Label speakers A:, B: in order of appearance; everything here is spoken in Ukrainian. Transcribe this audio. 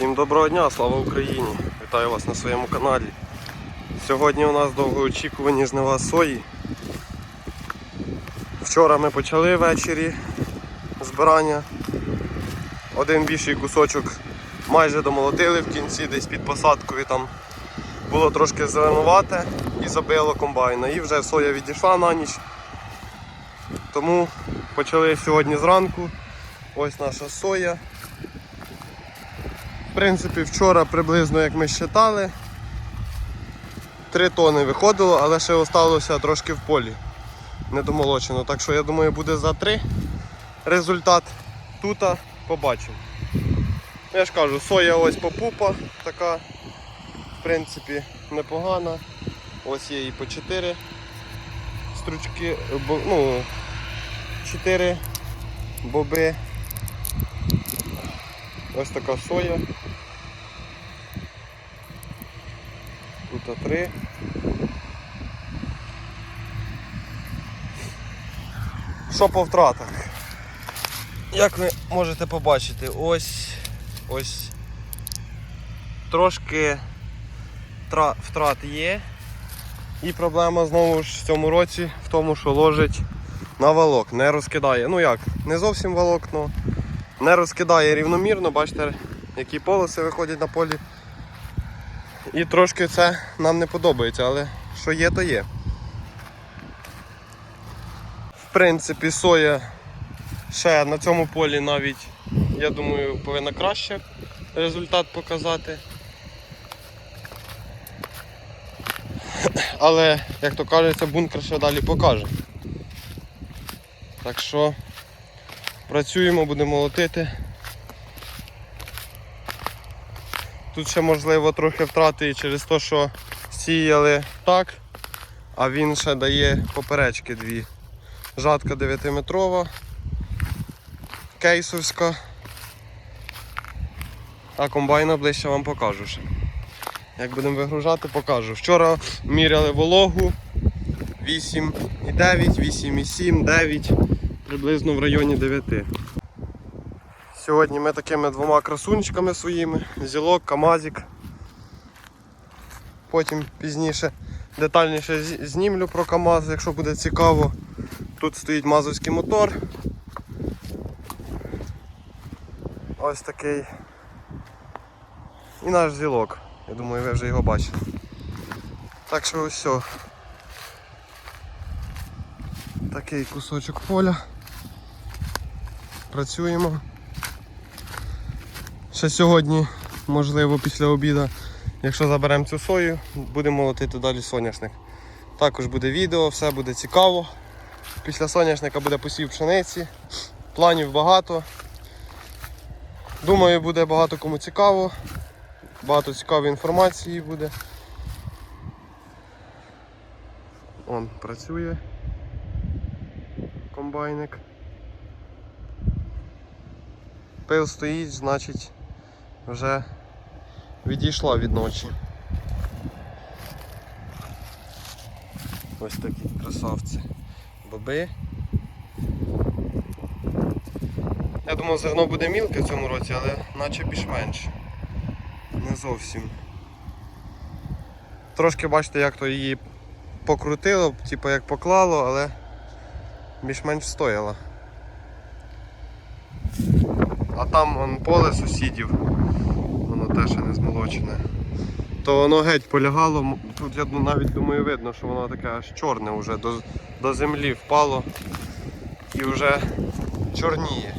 A: Всім доброго дня, слава Україні! Вітаю вас на своєму каналі. Сьогодні у нас довгоочікувані жнива сої. Вчора ми почали ввечері збирання. Один більший кусочок майже домолотили в кінці, десь під посадкою там було трошки зеленувате і забило комбайна. І вже соя відійшла на ніч. Тому почали сьогодні зранку. Ось наша соя. В принципі, вчора приблизно як ми считали, 3 тони виходило, але ще залишилося трошки в полі недомолочено. Так що я думаю буде за 3 результат. Тут побачимо. Ну, Я ж кажу, соя ось попупа така, в принципі, непогана. Ось є і по 4 стручки, ну, 4 боби. Ось така соя. Тут три. Що по втратах? Як ви можете побачити, ось ось трошки втрат є. І проблема знову ж в цьому році в тому, що ложить на валок, не розкидає. Ну як, не зовсім волокно, не розкидає рівномірно, бачите, які полоси виходять на полі. І трошки це нам не подобається, але що є, то є. В принципі, соя ще на цьому полі навіть, я думаю, повинна краще результат показати. Але, як то кажеться, бункер ще далі покаже. Так що працюємо, будемо молотити. Тут ще можливо трохи втрати через те, що сіяли так, а він ще дає поперечки дві. Жатка 9-метрова, кейсовська, а комбайна ближче вам покажу ще. Як будемо вигружати, покажу. Вчора міряли вологу 8,9, 8,7, 9, приблизно в районі 9. Сьогодні ми такими двома красунчиками своїми, зілок, камазик. Потім пізніше детальніше знімлю про КАМАЗ, якщо буде цікаво. Тут стоїть мазовський мотор. Ось такий. І наш зілок. Я думаю, ви вже його бачили. Так що ось все. Такий кусочок поля. Працюємо. Ще сьогодні, можливо, після обіду, якщо заберемо цю сою, будемо молотити далі соняшник. Також буде відео, все буде цікаво. Після соняшника буде посів пшениці. Планів багато. Думаю, буде багато кому цікаво. Багато цікавої інформації буде. Он працює комбайник. Пил стоїть, значить вже відійшла від ночі. Ось такі красавці. Боби. Я думав зерно буде мілке в цьому році, але наче більш-менш. Не зовсім. Трошки бачите, як то її покрутило, типу як поклало, але більш-менш стояла. А там вон, поле сусідів, воно теж не змолочене. То воно геть полягало, тут я навіть думаю видно, що воно таке аж чорне вже до, до землі впало і вже чорніє.